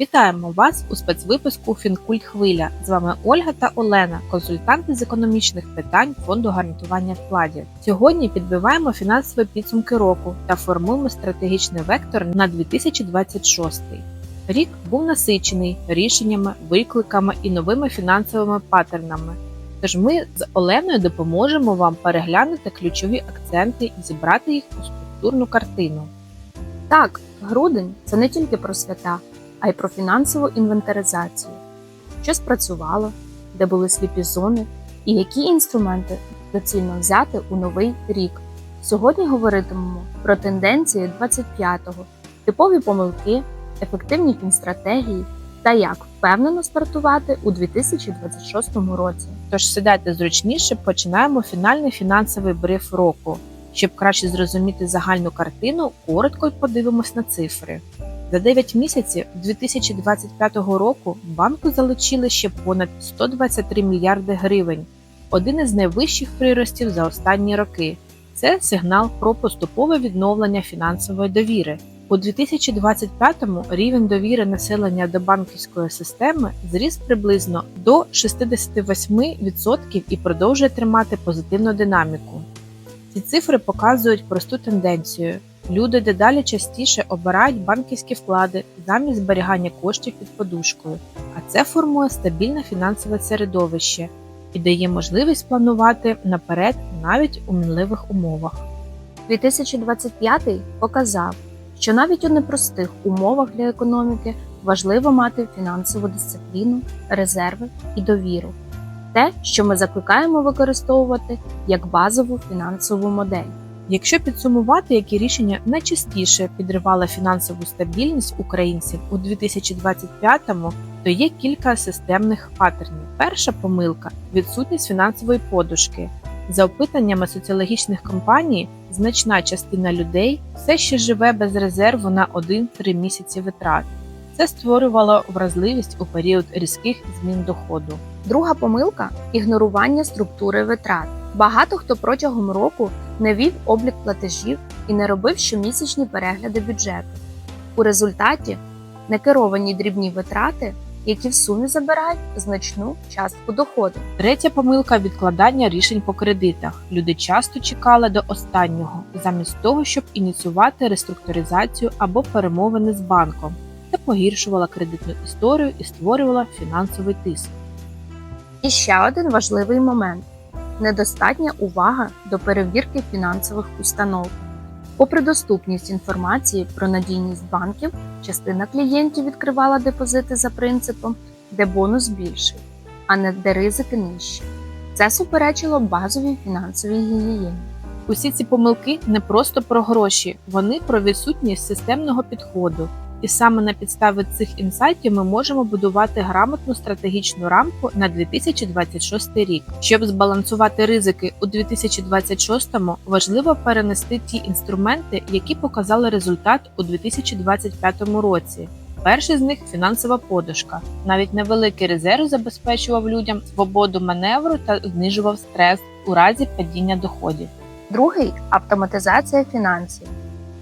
Вітаємо вас у спецвипуску Фінкульт Хвиля. З вами Ольга та Олена, консультанти з економічних питань фонду гарантування вкладів. Сьогодні підбиваємо фінансові підсумки року та формуємо стратегічний вектор на 2026. Рік був насичений рішеннями, викликами і новими фінансовими паттернами. Тож ми з Оленою допоможемо вам переглянути ключові акценти і зібрати їх у структурну картину. Так, грудень це не тільки про свята, а й про фінансову інвентаризацію. Що спрацювало, де були сліпі зони, і які інструменти доцільно взяти у новий рік. Сьогодні говоритимемо про тенденції 25-го, типові помилки, ефективні фінстратегії та як впевнено стартувати у 2026 році. Тож сідайте зручніше, починаємо фінальний фінансовий бриф року. Щоб краще зрозуміти загальну картину, коротко подивимось на цифри. За 9 місяців 2025 року банку залучили ще понад 123 мільярди гривень, один із найвищих приростів за останні роки. Це сигнал про поступове відновлення фінансової довіри. У 2025-му рівень довіри населення до банківської системи зріс приблизно до 68% і продовжує тримати позитивну динаміку. Ці цифри показують просту тенденцію. Люди дедалі частіше обирають банківські вклади замість зберігання коштів під подушкою, а це формує стабільне фінансове середовище і дає можливість планувати наперед навіть у мінливих умовах. 2025 показав, що навіть у непростих умовах для економіки важливо мати фінансову дисципліну, резерви і довіру те, що ми закликаємо використовувати як базову фінансову модель. Якщо підсумувати, які рішення найчастіше підривали фінансову стабільність українців у 2025-му, то є кілька системних паттернів. Перша помилка відсутність фінансової подушки. За опитаннями соціологічних компаній, значна частина людей все ще живе без резерву на 1-3 місяці витрат. Це створювало вразливість у період різких змін доходу. Друга помилка ігнорування структури витрат. Багато хто протягом року не вів облік платежів і не робив щомісячні перегляди бюджету. У результаті некеровані дрібні витрати, які в сумі забирають значну частку доходу. Третя помилка відкладання рішень по кредитах. Люди часто чекали до останнього, замість того, щоб ініціювати реструктуризацію або перемовини з банком. Це погіршувало кредитну історію і створювало фінансовий тиск. І ще один важливий момент недостатня увага до перевірки фінансових установ. Попри доступність інформації про надійність банків, частина клієнтів відкривала депозити за принципом, де бонус більший, а не де ризики нижчі. Це суперечило базовій фінансовій гігієні. Усі ці помилки не просто про гроші, вони про відсутність системного підходу. І саме на підставі цих інсайтів ми можемо будувати грамотну стратегічну рамку на 2026 рік. Щоб збалансувати ризики у 2026-му, важливо перенести ті інструменти, які показали результат у 2025 році. Перший з них фінансова подушка. Навіть невеликий резерв забезпечував людям свободу маневру та знижував стрес у разі падіння доходів. Другий автоматизація фінансів.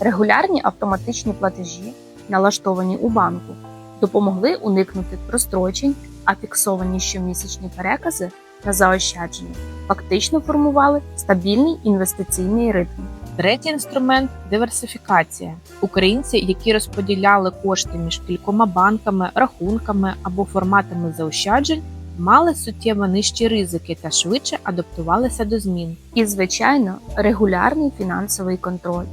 Регулярні автоматичні платежі налаштовані у банку, допомогли уникнути прострочень, а фіксовані щомісячні перекази на заощадження фактично формували стабільний інвестиційний ритм. Третій інструмент диверсифікація. Українці, які розподіляли кошти між кількома банками, рахунками або форматами заощаджень, мали суттєво нижчі ризики та швидше адаптувалися до змін. І, звичайно, регулярний фінансовий контроль.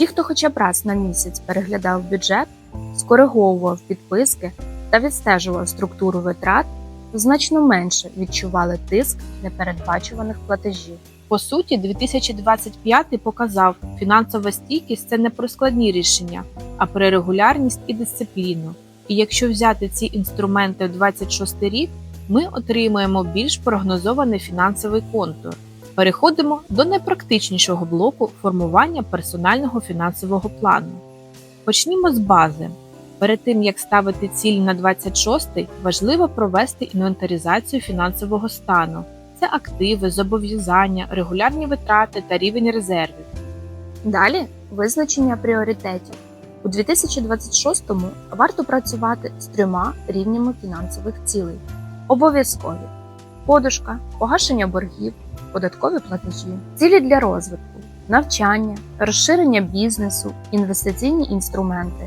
Ті, хто хоча б раз на місяць переглядав бюджет, скориговував підписки та відстежував структуру витрат, значно менше відчували тиск непередбачуваних платежів. По суті, 2025 показав, фінансова стійкість це не про складні рішення, а про регулярність і дисципліну. І якщо взяти ці інструменти в 26 рік, ми отримаємо більш прогнозований фінансовий контур. Переходимо до найпрактичнішого блоку формування персонального фінансового плану. Почнімо з бази. Перед тим як ставити ціль на 26-й, важливо провести інвентаризацію фінансового стану. Це активи, зобов'язання, регулярні витрати та рівень резервів. Далі визначення пріоритетів. У 2026-му варто працювати з трьома рівнями фінансових цілей: обов'язкові подушка, погашення боргів, податкові платежі, цілі для розвитку, навчання, розширення бізнесу, інвестиційні інструменти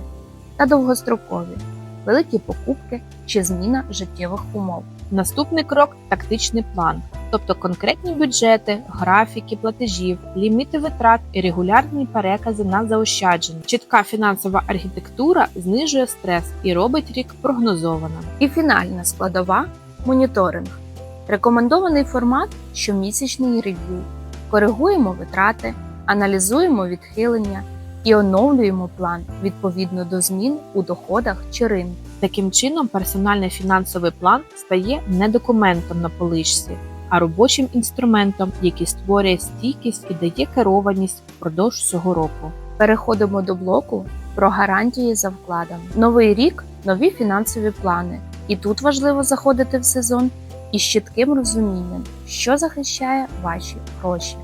та довгострокові, великі покупки чи зміна життєвих умов. Наступний крок тактичний план, тобто конкретні бюджети, графіки платежів, ліміти витрат і регулярні перекази на заощадження. Чітка фінансова архітектура знижує стрес і робить рік прогнозованим. І фінальна складова моніторинг. Рекомендований формат щомісячний рев'ю. Коригуємо витрати, аналізуємо відхилення і оновлюємо план відповідно до змін у доходах чи ринку. Таким чином, персональний фінансовий план стає не документом на полишці, а робочим інструментом, який створює стійкість і дає керованість впродовж всього року. Переходимо до блоку про гарантії за вкладом. Новий рік нові фінансові плани. І тут важливо заходити в сезон із чітким розумінням, що захищає ваші гроші.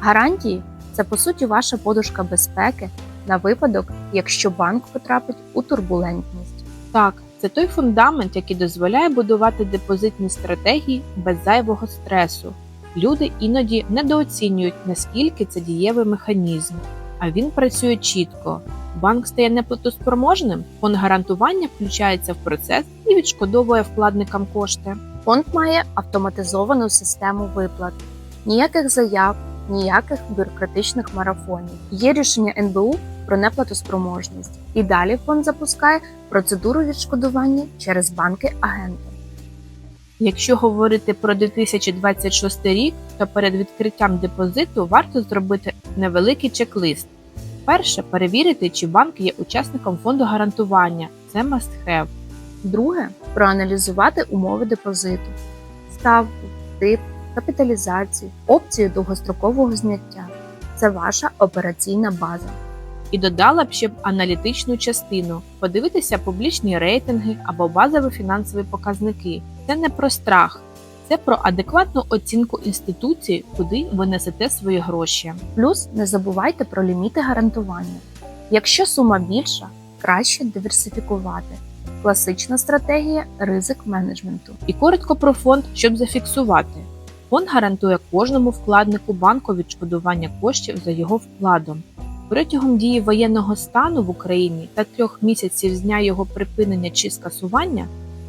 Гарантії це по суті ваша подушка безпеки на випадок, якщо банк потрапить у турбулентність. Так, це той фундамент, який дозволяє будувати депозитні стратегії без зайвого стресу. Люди іноді недооцінюють, наскільки це дієвий механізм, а він працює чітко. Банк стає неплатоспроможним, фонд гарантування включається в процес і відшкодовує вкладникам кошти. Фонд має автоматизовану систему виплат, ніяких заяв, ніяких бюрократичних марафонів. Є рішення НБУ про неплатоспроможність. І далі фонд запускає процедуру відшкодування через банки-агенти. Якщо говорити про 2026 рік, то перед відкриттям депозиту варто зробити невеликий чек-лист. Перше перевірити, чи банк є учасником фонду гарантування. Це must have. Друге проаналізувати умови депозиту, ставку, тип, капіталізацію, опцію довгострокового зняття. Це ваша операційна база. І додала б ще б аналітичну частину, подивитися публічні рейтинги або базові фінансові показники. Це не про страх, це про адекватну оцінку інституції, куди ви несете свої гроші. Плюс не забувайте про ліміти гарантування. Якщо сума більша, краще диверсифікувати. Класична стратегія ризик менеджменту. І коротко про фонд, щоб зафіксувати. Фонд гарантує кожному вкладнику банку відшкодування коштів за його вкладом. Протягом дії воєнного стану в Україні та трьох місяців з дня його припинення чи скасування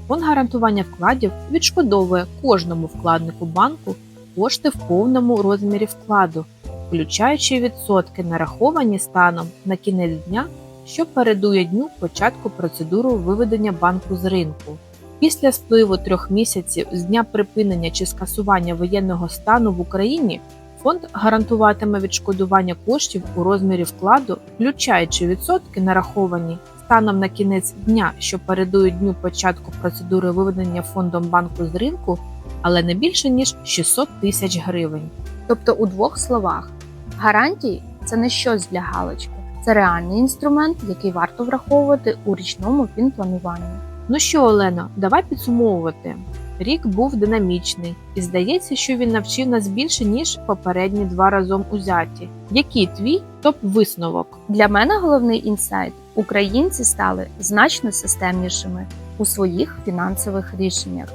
фонд гарантування вкладів відшкодовує кожному вкладнику банку кошти в повному розмірі вкладу, включаючи відсотки, нараховані станом на кінець дня, що передує дню початку процедури виведення банку з ринку. Після спливу трьох місяців з дня припинення чи скасування воєнного стану в Україні фонд гарантуватиме відшкодування коштів у розмірі вкладу, включаючи відсотки, нараховані станом на кінець дня, що передують дню початку процедури виведення фондом банку з ринку, але не більше ніж 600 тисяч гривень. Тобто, у двох словах, гарантії це не щось для галочки, це реальний інструмент, який варто враховувати у річному фінплануванні. Ну що, Олено, давай підсумовувати. Рік був динамічний, і здається, що він навчив нас більше, ніж попередні два разом узяті. Який твій топ-висновок? Для мене головний інсайт: українці стали значно системнішими у своїх фінансових рішеннях,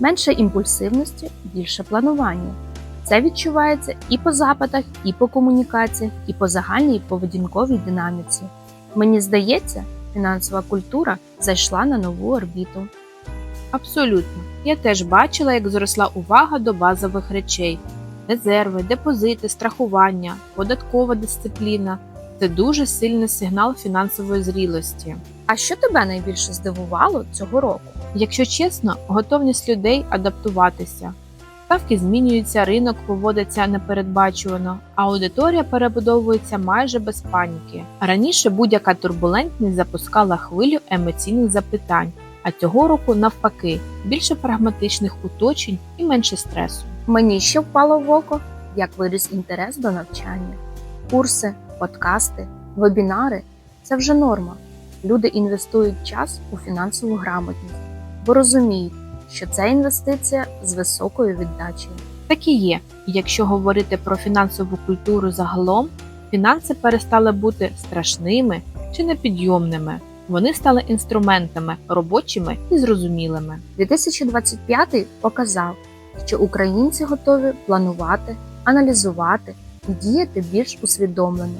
менше імпульсивності, більше планування. Це відчувається і по запитах, і по комунікаціях, і по загальній поведінковій динаміці. Мені здається, фінансова культура зайшла на нову орбіту. Абсолютно. Я теж бачила, як зросла увага до базових речей: резерви, депозити, страхування, податкова дисципліна це дуже сильний сигнал фінансової зрілості. А що тебе найбільше здивувало цього року? Якщо чесно, готовність людей адаптуватися. Ставки змінюються, ринок поводиться непередбачувано, а аудиторія перебудовується майже без паніки. Раніше будь-яка турбулентність запускала хвилю емоційних запитань, а цього року навпаки більше прагматичних уточень і менше стресу. Мені ще впало в око, як виріс інтерес до навчання. Курси, подкасти, вебінари це вже норма. Люди інвестують час у фінансову грамотність, бо розуміють, що це інвестиція з високою віддачею. Так і є. Якщо говорити про фінансову культуру загалом, Фінанси перестали бути страшними чи непідйомними. Вони стали інструментами робочими і зрозумілими. 2025 показав, що українці готові планувати, аналізувати і діяти більш усвідомлено.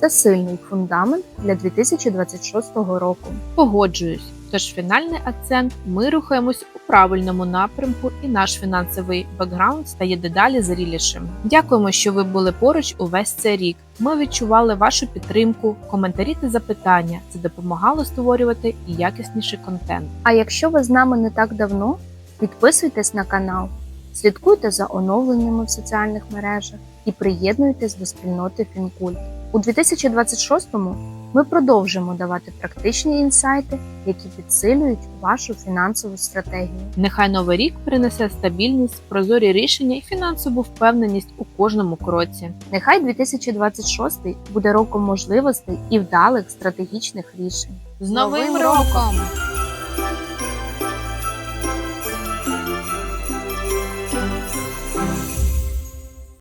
Це сильний фундамент для 2026 року. Погоджуюсь. Тож фінальний акцент ми рухаємось правильному напрямку, і наш фінансовий бекграунд стає дедалі зрілішим. Дякуємо, що ви були поруч увесь цей рік. Ми відчували вашу підтримку, коментарі та запитання. Це допомагало створювати якісніший контент. А якщо ви з нами не так давно, підписуйтесь на канал, слідкуйте за оновленнями в соціальних мережах і приєднуйтесь до спільноти Фінкульт. У 2026-му ми продовжимо давати практичні інсайти, які підсилюють вашу фінансову стратегію. Нехай новий рік принесе стабільність, прозорі рішення і фінансову впевненість у кожному кроці. Нехай 2026 буде роком можливостей і вдалих стратегічних рішень. З новим роком!